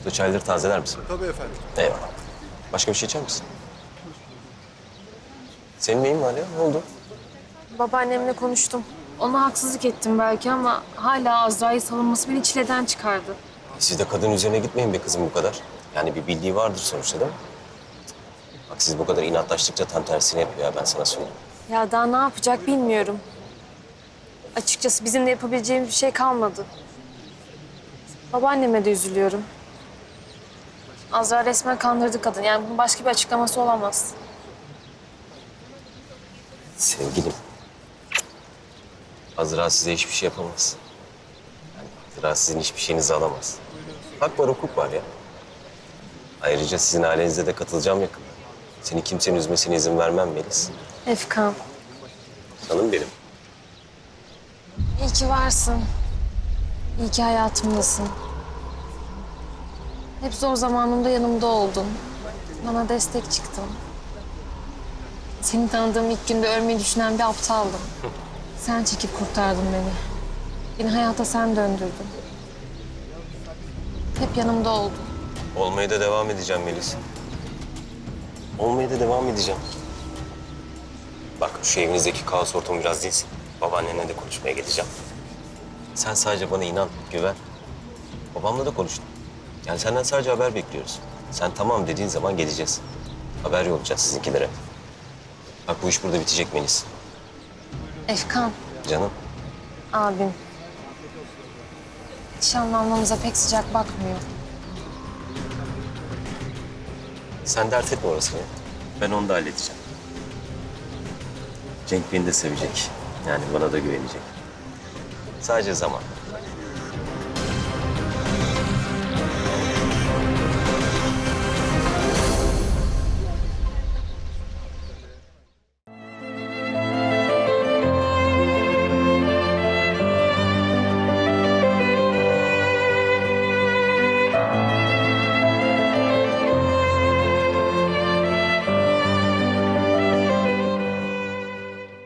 Usta çayları tazeler misin? Tabii efendim. Eyvallah. Başka bir şey içer misin? Senin neyin var ya? Ne oldu? Babaannemle konuştum. Ona haksızlık ettim belki ama hala Azra'yı savunması beni çileden çıkardı. Siz de kadın üzerine gitmeyin be kızım bu kadar. Yani bir bildiği vardır sonuçta değil mi? Bak siz bu kadar inatlaştıkça tam tersini yapıyor ya ben sana söyleyeyim. Ya daha ne yapacak bilmiyorum. Açıkçası bizim de yapabileceğimiz bir şey kalmadı. Babaanneme de üzülüyorum. Azra resmen kandırdı kadın. Yani bunun başka bir açıklaması olamaz. Sevgilim. Azra size hiçbir şey yapamaz. Yani Azra sizin hiçbir şeyinizi alamaz. Hak var hukuk var ya. Ayrıca sizin ailenize de katılacağım yakında. Seni kimsenin üzmesine izin vermem Melis. Efkan, Canım benim. iyi ki varsın. İyi ki hayatımdasın. Hep zor zamanımda yanımda oldun. Bana destek çıktın. Seni tanıdığım ilk günde ölmeyi düşünen bir aptaldım. Sen çekip kurtardın beni. Beni hayata sen döndürdün. Hep yanımda oldun. Olmaya da devam edeceğim Melis. Olmaya da devam edeceğim. Bak şu evinizdeki kaos ortamı biraz değilsin. Babaannenle de konuşmaya geleceğim. Sen sadece bana inan, güven. Babamla da konuştum. Yani senden sadece haber bekliyoruz. Sen tamam dediğin zaman geleceğiz. Haber yollayacağız sizinkilere. Bak bu iş burada bitecek Melis. Efkan, Canım. abim. Nişanlanmamıza pek sıcak bakmıyor. Sen dert etme orasını. Ben onu da halledeceğim. Cenk beni de sevecek. Yani bana da güvenecek. Sadece zaman.